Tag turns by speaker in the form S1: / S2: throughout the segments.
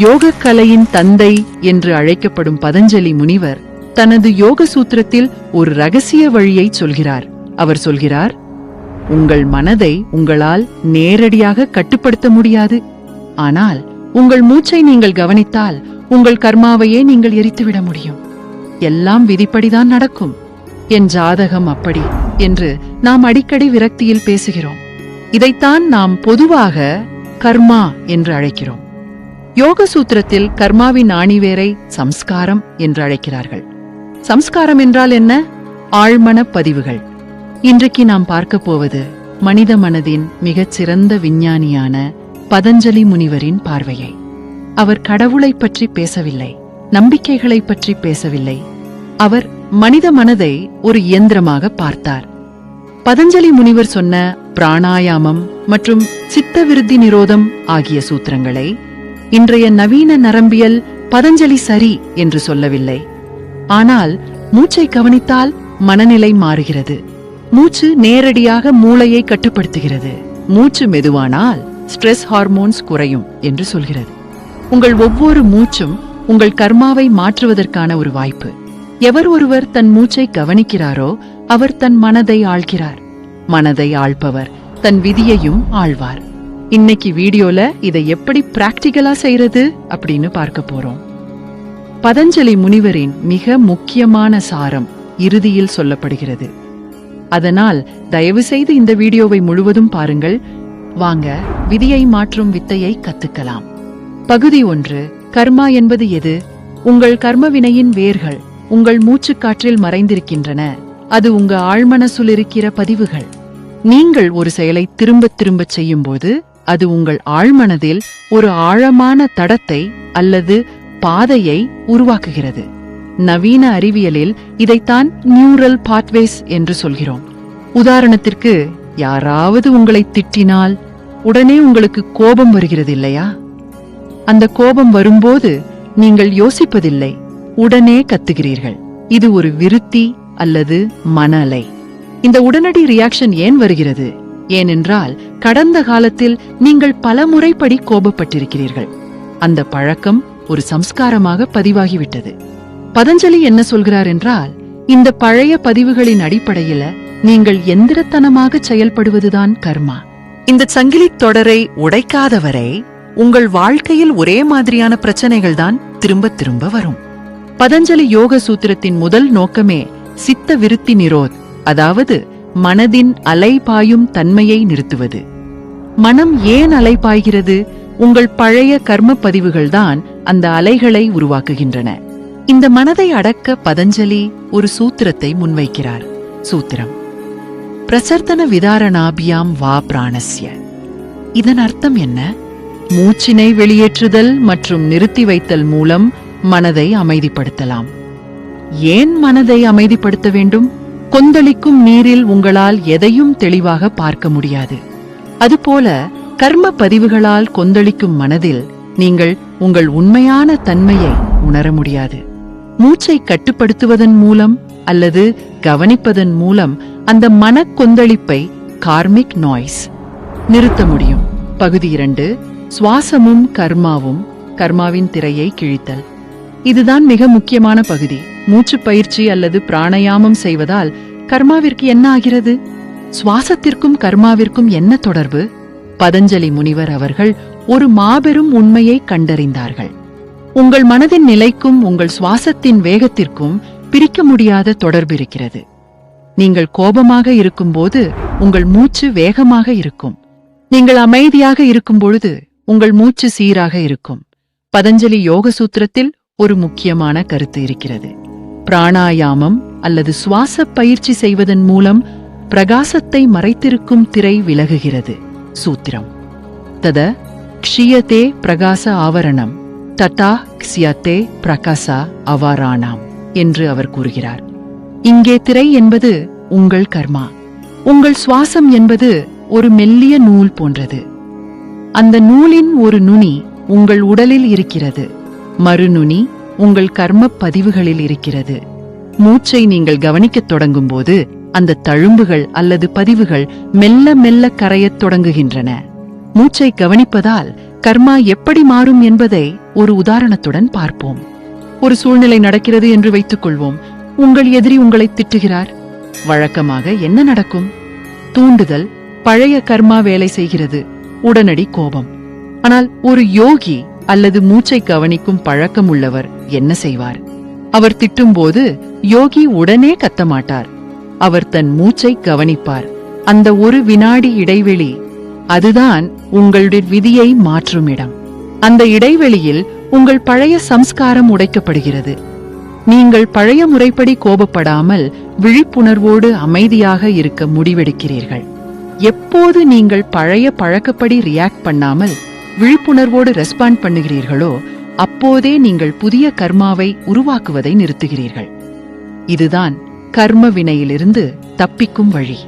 S1: யோகக்கலையின் தந்தை என்று அழைக்கப்படும் பதஞ்சலி முனிவர் தனது யோக சூத்திரத்தில் ஒரு ரகசிய வழியை சொல்கிறார். அவர் சொல்கிறார் உங்கள் மனதை உங்களால் நேரடியாக கட்டுப்படுத்த முடியாது. ஆனால் உங்கள் மூச்சை நீங்கள் கவனித்தால் உங்கள் கர்மாவையே நீங்கள் எரித்துவிட முடியும். எல்லாம் விதிப்படிதான் நடக்கும். என் ஜாதகம் அப்படி என்று நாம் அடிக்கடி விரக்தியில் பேசுகிறோம். இதைத்தான் நாம் பொதுவாக கர்மா என்று அழைக்கிறோம். யோக சூத்திரத்தில் கர்மாவின் ஆணிவேரை சம்ஸ்காரம் என்று அழைக்கிறார்கள் சம்ஸ்காரம் என்றால் என்ன? ஆழ்மன பதிவுகள். இன்றைக்கு நாம் பார்க்க போவது மனித மனதின் மிகச் சிறந்த விஞ்ஞானியான பதஞ்சலி முனிவரின் பார்வையை. அவர் கடவுளைப் பற்றி பேசவில்லை நம்பிக்கைகளைப் பற்றி பேசவில்லை. அவர் மனித மனதை ஒரு இயந்திரமாக பார்த்தார். பதஞ்சலி முனிவர் சொன்ன பிராணாயாமம் மற்றும் சித்தவிருத்தி நிரோதம் ஆகிய சூத்திரங்களை இன்றைய நவீன நரம்பியல் பதஞ்சலி சரி என்று சொல்லவில்லை. ஆனால் மூச்சை கவனித்தால் மனநிலை மாறுகிறது. மூச்சு நேரடியாக மூளையை கட்டுப்படுத்துகிறது. மூச்சு மெதுவானால் ஸ்ட்ரெஸ் ஹார்மோன்ஸ் குறையும் என்று சொல்கிறது. உங்கள் ஒவ்வொரு மூச்சும் உங்கள் கர்மாவை மாற்றுவதற்கான ஒரு வாய்ப்பு. எவர் ஒருவர் தன் மூச்சை கவனிக்கிறாரோ அவர் தன் மனதை ஆள்கிறார். மனதை ஆள்பவர் தன் விதியையும் ஆழ்வார் இன்னைக்கு வீடியோல இதை எப்படி பிராக்டிகலா செய்யறது அப்படின்னு பார்க்க போறோம். பதஞ்சலி முனிவரின் மிக முக்கியமான சாரம் இறுதியில் சொல்லப்படுகிறது. அதனால் தயவு செய்து இந்த வீடியோவை முழுவதும் பாருங்கள். வாங்க விதியை மாற்றும் வித்தையை கத்துக்கலாம். பகுதி ஒன்று கர்மா என்பது எது? உங்கள் கர்ம வினையின் வேர்கள் உங்கள் மூச்சுக்காற்றில் மறைந்திருக்கின்றன. அது உங்க ஆழ்மனசுல் இருக்கிற பதிவுகள். நீங்கள் ஒரு செயலை திரும்பத் திரும்பச் செய்யும்போது அது உங்கள் ஆழ்மனதில் ஒரு ஆழமான தடத்தை அல்லது பாதையை உருவாக்குகிறது. நவீன அறிவியலில் இதைத்தான் நியூரல் பாத்வேஸ் என்று சொல்கிறோம். உதாரணத்திற்கு யாராவது உங்களை திட்டினால் உடனே உங்களுக்கு கோபம் வருகிறது இல்லையா? அந்த கோபம் வரும்போது நீங்கள் யோசிப்பதில்லை உடனே கத்துகிறீர்கள். இது ஒரு விருத்தி அல்லது மன அலை இந்த உடனடி ரியாக்ஷன் ஏன் வருகிறது? ஏனென்றால் கடந்த காலத்தில் நீங்கள் பல முறைப்படி கோபப்பட்டிருக்கிறீர்கள். அந்த பழக்கம் ஒரு சம்ஸ்காரமாக பதிவாகிவிட்டது. பதஞ்சலி என்ன சொல்கிறார் என்றால் இந்த பழைய பதிவுகளின் அடிப்படையில நீங்கள் எந்திரத்தனமாக செயல்படுவதுதான் கர்மா. இந்த சங்கிலி தொடரை உடைக்காதவரை உங்கள் வாழ்க்கையில் ஒரே மாதிரியான பிரச்சனைகள் தான் திரும்ப திரும்ப வரும். பதஞ்சலி யோக சூத்திரத்தின் முதல் நோக்கமே சித்த விருத்தி நிரோத் அதாவது மனதின் அலைபாயும் தன்மையை நிறுத்துவது. மனம் ஏன் அலைபாய்கிறது உங்கள் பழைய கர்ம பதிவுகள்தான் அந்த அலைகளை உருவாக்குகின்றன. இந்த மனதை அடக்க பதஞ்சலி ஒரு சூத்திரத்தை முன்வைக்கிறார். சூத்திரம். பிரசர்த்தன விதாரணாபியாம் வா பிராணஸ்ய. இதன் அர்த்தம் என்ன? மூச்சினை வெளியேற்றுதல் மற்றும் நிறுத்தி வைத்தல் மூலம் மனதை அமைதிப்படுத்தலாம். ஏன் மனதை அமைதிப்படுத்த வேண்டும்? கொந்தளிக்கும் நீரில் உங்களால் எதையும் தெளிவாக பார்க்க முடியாது. அதுபோல கர்ம பதிவுகளால் கொந்தளிக்கும் மனதில் நீங்கள் உங்கள் உண்மையான தன்மையை உணர முடியாது. மூச்சை கட்டுப்படுத்துவதன் மூலம் அல்லது கவனிப்பதன் மூலம் அந்த மன கொந்தளிப்பை கார்மிக் நாய்ஸ் நிறுத்த முடியும். பகுதி இரண்டு சுவாசமும் கர்மாவும் கர்மாவின் திரையை கிழித்தல். இதுதான் மிக முக்கியமான பகுதி. மூச்சு பயிற்சி அல்லது பிராணாயாமம் செய்வதால் கர்மாவிற்கு என்ன ஆகிறது? சுவாசத்திற்கும் கர்மாவிற்கும் என்ன தொடர்பு? பதஞ்சலி முனிவர் அவர்கள் ஒரு மாபெரும் உண்மையை கண்டறிந்தார்கள். உங்கள் மனதின் நிலைக்கும் உங்கள் சுவாசத்தின் வேகத்திற்கும் பிரிக்க முடியாத தொடர்பு இருக்கிறது. நீங்கள் கோபமாக இருக்கும்போது உங்கள் மூச்சு வேகமாக இருக்கும். நீங்கள் அமைதியாக இருக்கும் பொழுது உங்கள் மூச்சு சீராக இருக்கும். பதஞ்சலி யோக சூத்திரத்தில் ஒரு முக்கியமான கருத்து இருக்கிறது. பிராணாயாமம் அல்லது சுவாச பயிற்சி செய்வதன் மூலம் பிரகாசத்தை மறைத்திருக்கும் திரை விலகுகிறது. சூத்திரம். தத க்ஷியதே பிரகாச ஆவரணம். தட்டா க்ஷியத்தே பிரகாசா அவாராணாம் என்று அவர் கூறுகிறார். இங்கே திரை என்பது உங்கள் கர்மா. உங்கள் சுவாசம் என்பது ஒரு மெல்லிய நூல் போன்றது. அந்த நூலின் ஒரு நுனி உங்கள் உடலில் இருக்கிறது. மறுநுனி உங்கள் கர்ம பதிவுகளில் இருக்கிறது. மூச்சை நீங்கள் கவனிக்கத் தொடங்கும்போது அந்த தழும்புகள் அல்லது பதிவுகள் மெல்ல மெல்ல கரையத் தொடங்குகின்றன. மூச்சை கவனிப்பதால் கர்மா எப்படி மாறும் என்பதை ஒரு உதாரணத்துடன் பார்ப்போம். ஒரு சூழ்நிலை நடக்கிறது என்று வைத்துக் கொள்வோம் உங்கள் எதிரி உங்களை திட்டுகிறார். வழக்கமாக என்ன நடக்கும்? தூண்டுதல் பழைய கர்மா வேலை செய்கிறது. உடனடி கோபம். ஆனால் ஒரு யோகி அல்லது மூச்சை கவனிக்கும் பழக்கம் உள்ளவர் என்ன செய்வார்? அவர் திட்டும்போது யோகி உடனே கத்தமாட்டார். அவர் தன் மூச்சை கவனிப்பார். அந்த ஒரு வினாடி இடைவெளி அதுதான் உங்களுடைய விதியை மாற்றும் இடம். அந்த இடைவெளியில் உங்கள் பழைய சம்ஸ்காரம் உடைக்கப்படுகிறது. நீங்கள் பழைய முறைப்படி கோபப்படாமல் விழிப்புணர்வோடு அமைதியாக இருக்க முடிவெடுக்கிறீர்கள். எப்போது நீங்கள் பழைய பழக்கப்படி ரியாக்ட் பண்ணாமல் விழிப்புணர்வோடு ரெஸ்பாண்ட் பண்ணுகிறீர்களோ அப்போதே நீங்கள் புதிய கர்மாவை உருவாக்குவதை நிறுத்துகிறீர்கள். இதுதான் கர்ம வினையிலிருந்து தப்பிக்கும் வழி.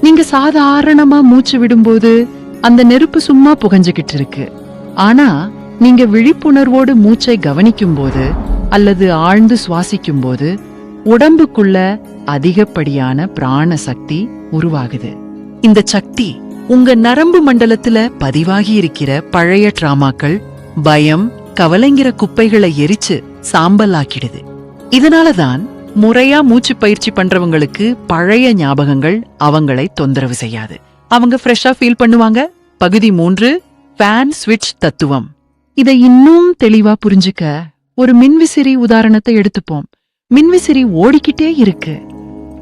S1: நீங்க சாதாரணமா மூச்சு விடும்போது அந்த நெருப்பு சும்மா புகஞ்சுகிட்டு இருக்கு. ஆனா நீங்க விழிப்புணர்வோடு மூச்சை கவனிக்கும் போது அல்லது ஆழ்ந்து சுவாசிக்கும் போது உடம்புக்குள்ள அதிகப்படியான பிராண சக்தி உருவாகுது. இந்த சக்தி உங்க நரம்பு மண்டலத்துல பதிவாகி இருக்கிற பழைய டிராமாக்கள் பயம் கவலைங்கிற குப்பைகளை எரிச்சு சாம்பலாக்கிடுது. இதனாலதான் முறையா மூச்சு பயிற்சி பண்றவங்களுக்கு பழைய ஞாபகங்கள் அவங்களை தொந்தரவு செய்யாது. அவங்க ஃப்ரெஷ்ஷா ஃபீல் பண்ணுவாங்க. பகுதி மூன்று ஃபேன் ஸ்விட்ச் தத்துவம். இதை இன்னும் தெளிவா புரிஞ்சுக்க ஒரு மின்விசிறி உதாரணத்தை எடுத்துப்போம். மின்விசிறி ஓடிக்கிட்டே இருக்கு.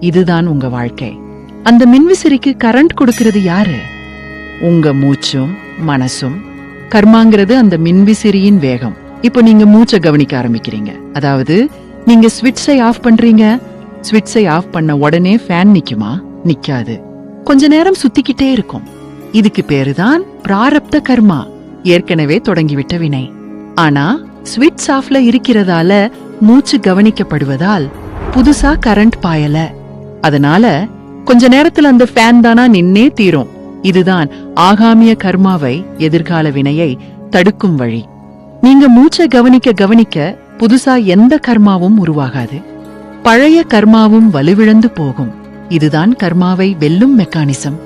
S1: இதுதான் உங்க வாழ்க்கை. அந்த மின்விசிறிக்கு கரண்ட் கொடுக்கிறது யாரு? உங்க மூச்சும் மனசும். கர்மாங்கிறது அந்த மின்விசிறியின் வேகம். இப்போ நீங்க மூச்சை கவனிக்க ஆரம்பிக்கிறீங்க. அதாவது நீங்க ஸ்விட்சை ஆஃப் பண்றீங்க. ஸ்விட்சை ஆஃப் பண்ண உடனே ஃபேன் நிக்குமா? நிக்காது. கொஞ்ச நேரம் சுத்திக்கிட்டே இருக்கும். இதுக்கு பேருதான் பிராரப்த கர்மா. ஏற்கனவே தொடங்கிவிட்ட வினை. ஆனா ஸ்விட்ச் ஆஃப்ல இருக்கிறதால மூச்சு கவனிக்கப்படுவதால் புதுசா கரண்ட் பாயல. அதனால கொஞ்ச நேரத்துல அந்த ஃபேன் தானா நின்னே தீரும். இதுதான் ஆகாமிய கர்மாவை எதிர்கால வினையை தடுக்கும் வழி. நீங்க மூச்சை கவனிக்க கவனிக்க புதுசா எந்த கர்மாவும் உருவாகாது. பழைய கர்மாவும் வலுவிழந்து போகும். இதுதான் கர்மாவை வெல்லும் மெக்கானிசம்.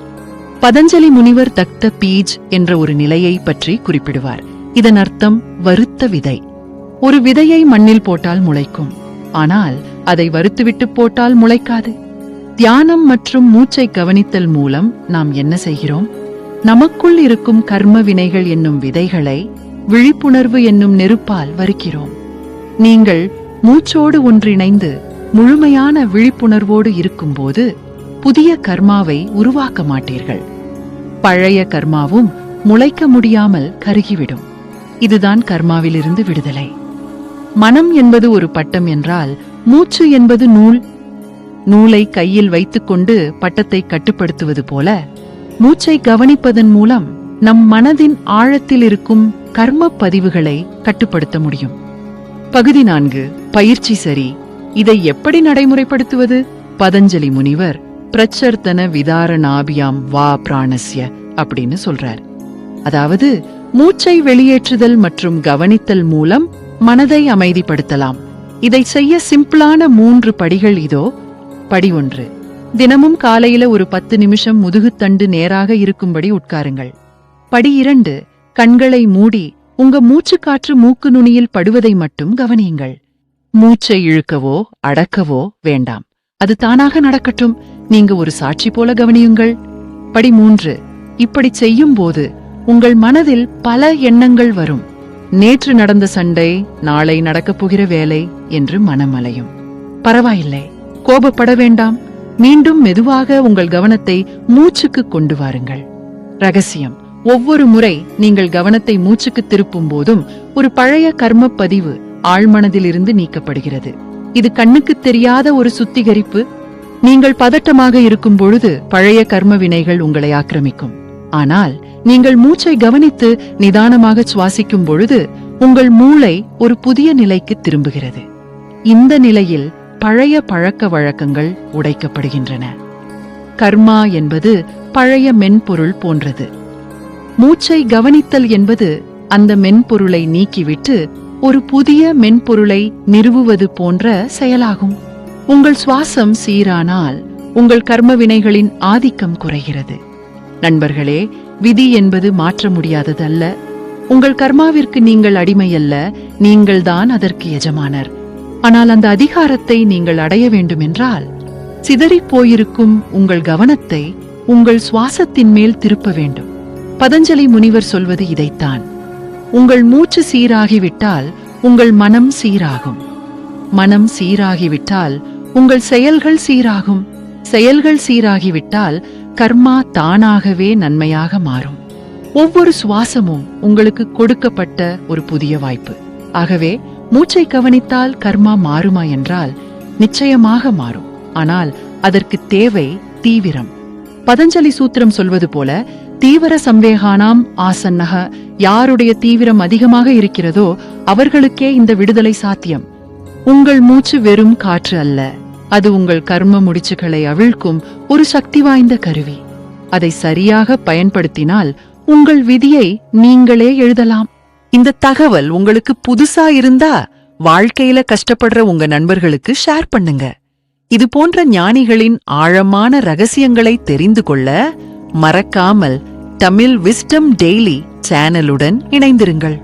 S1: பதஞ்சலி முனிவர் தக்த பீஜ் என்ற ஒரு நிலையை பற்றி குறிப்பிடுவார். இதன் அர்த்தம் வருத்த விதை. ஒரு விதையை மண்ணில் போட்டால் முளைக்கும். ஆனால் அதை வறுத்துவிட்டு போட்டால் முளைக்காது. தியானம் மற்றும் மூச்சை கவனித்தல் மூலம் நாம் என்ன செய்கிறோம்? நமக்குள் இருக்கும் கர்ம வினைகள் என்னும் விதைகளை விழிப்புணர்வு என்னும் நெருப்பால் வறுக்கிறோம். நீங்கள் மூச்சோடு ஒன்றிணைந்து முழுமையான விழிப்புணர்வோடு இருக்கும்போது புதிய கர்மாவை உருவாக்க மாட்டீர்கள். பழைய கர்மாவும் முளைக்க முடியாமல் கருகிவிடும். இதுதான் கர்மாவிலிருந்து விடுதலை. மனம் என்பது ஒரு பட்டம் என்றால் மூச்சு என்பது நூல் நூலை கையில் வைத்துக்கொண்டு பட்டத்தை கட்டுப்படுத்துவது போல மூச்சை கவனிப்பதன் மூலம் நம் மனதின் ஆழத்தில் இருக்கும் கர்ம பதிவுகளை கட்டுப்படுத்த முடியும். பகுதி நான்கு பயிற்சி சரி. இதை எப்படி நடைமுறைப்படுத்துவது? பதஞ்சலி முனிவர் பிரச்சர்த்தன விதாரணாபியாம் வா பிராணஸ்ய அப்படின்னு சொல்றார். அதாவது மூச்சை வெளியேற்றுதல் மற்றும் கவனித்தல் மூலம் மனதை அமைதிப்படுத்தலாம். இதை செய்ய சிம்பிளான மூன்று படிகள் இதோ படி ஒன்று. தினமும் காலையில ஒரு பத்து நிமிஷம் முதுகுத்தண்டு நேராக இருக்கும்படி உட்காருங்கள். படி இரண்டு கண்களை மூடி உங்க மூச்சுக்காற்று மூக்கு நுனியில் படுவதை மட்டும் கவனியுங்கள். மூச்சை இழுக்கவோ அடக்கவோ வேண்டாம். அது தானாக நடக்கட்டும். நீங்க ஒரு சாட்சி போல கவனியுங்கள். படி மூன்று இப்படி செய்யும் போது உங்கள் மனதில் பல எண்ணங்கள் வரும். நேற்று நடந்த சண்டை நாளை நடக்கப் போகிற வேலை என்று மனம் அலையும் பரவாயில்லை. கோபப்பட வேண்டாம். மீண்டும் மெதுவாக உங்கள் கவனத்தை மூச்சுக்கு கொண்டு வாருங்கள். ரகசியம். ஒவ்வொரு முறை நீங்கள் கவனத்தை மூச்சுக்கு திருப்பும் போதும் ஒரு பழைய கர்ம பதிவு ஆழ்மனதிலிருந்து நீக்கப்படுகிறது. இது கண்ணுக்கு தெரியாத ஒரு சுத்திகரிப்பு. நீங்கள் பதட்டமாக இருக்கும் பொழுது பழைய கர்ம வினைகள் உங்களை ஆக்கிரமிக்கும். ஆனால் நீங்கள் மூச்சை கவனித்து நிதானமாக சுவாசிக்கும் பொழுது உங்கள் மூளை ஒரு புதிய நிலைக்கு திரும்புகிறது. இந்த நிலையில் பழைய பழக்க வழக்கங்கள் உடைக்கப்படுகின்றன. கர்மா என்பது பழைய மென்பொருள் போன்றது. மூச்சை கவனித்தல் என்பது அந்த மென்பொருளை நீக்கிவிட்டு ஒரு புதிய மென்பொருளை நிறுவுவது போன்ற செயலாகும். உங்கள் சுவாசம் சீரானால் உங்கள் கர்ம வினைகளின் ஆதிக்கம் குறைகிறது. நண்பர்களே விதி என்பது மாற்ற முடியாததல்ல. உங்கள் கர்மாவிற்கு நீங்கள் அடிமையல்ல நீங்கள்தான் அதற்கு எஜமானர். ஆனால் அந்த அதிகாரத்தை நீங்கள் அடைய வேண்டுமென்றால் சிதறிப் போயிருக்கும் உங்கள் கவனத்தை உங்கள் சுவாசத்தின் மேல் திருப்ப வேண்டும். பதஞ்சலி முனிவர் சொல்வது இதைத்தான். உங்கள் மூச்சு சீராகிவிட்டால் உங்கள் மனம் சீராகும். மனம் சீராகிவிட்டால் உங்கள் செயல்கள் சீராகும். செயல்கள் சீராகிவிட்டால் கர்மா தானாகவே நன்மையாக மாறும். ஒவ்வொரு சுவாசமும் உங்களுக்கு கொடுக்கப்பட்ட ஒரு புதிய வாய்ப்பு. ஆகவே மூச்சை கவனித்தால் கர்மா மாறுமா என்றால் நிச்சயமாக மாறும். ஆனால் அதற்கு தேவை தீவிரம். பதஞ்சலி சூத்திரம் சொல்வது போல தீவிர சம்வேகானாம் ஆசன்னக யாருடைய தீவிரம் அதிகமாக இருக்கிறதோ அவர்களுக்கே இந்த விடுதலை சாத்தியம். உங்கள் மூச்சு வெறும் காற்று அல்ல. அது உங்கள் கர்ம முடிச்சுகளை அவிழ்க்கும் ஒரு சக்தி வாய்ந்த கருவி. அதை சரியாக பயன்படுத்தினால் உங்கள் விதியை நீங்களே எழுதலாம். இந்த தகவல் உங்களுக்கு புதுசா இருந்தா வாழ்க்கையில கஷ்டப்படுற உங்க நண்பர்களுக்கு ஷேர் பண்ணுங்க. இது போன்ற ஞானிகளின் ஆழமான ரகசியங்களை தெரிந்து கொள்ள மறக்காமல் தமிழ் விஸ்டம் டெய்லி சேனலுடன் இணைந்திருங்கள்.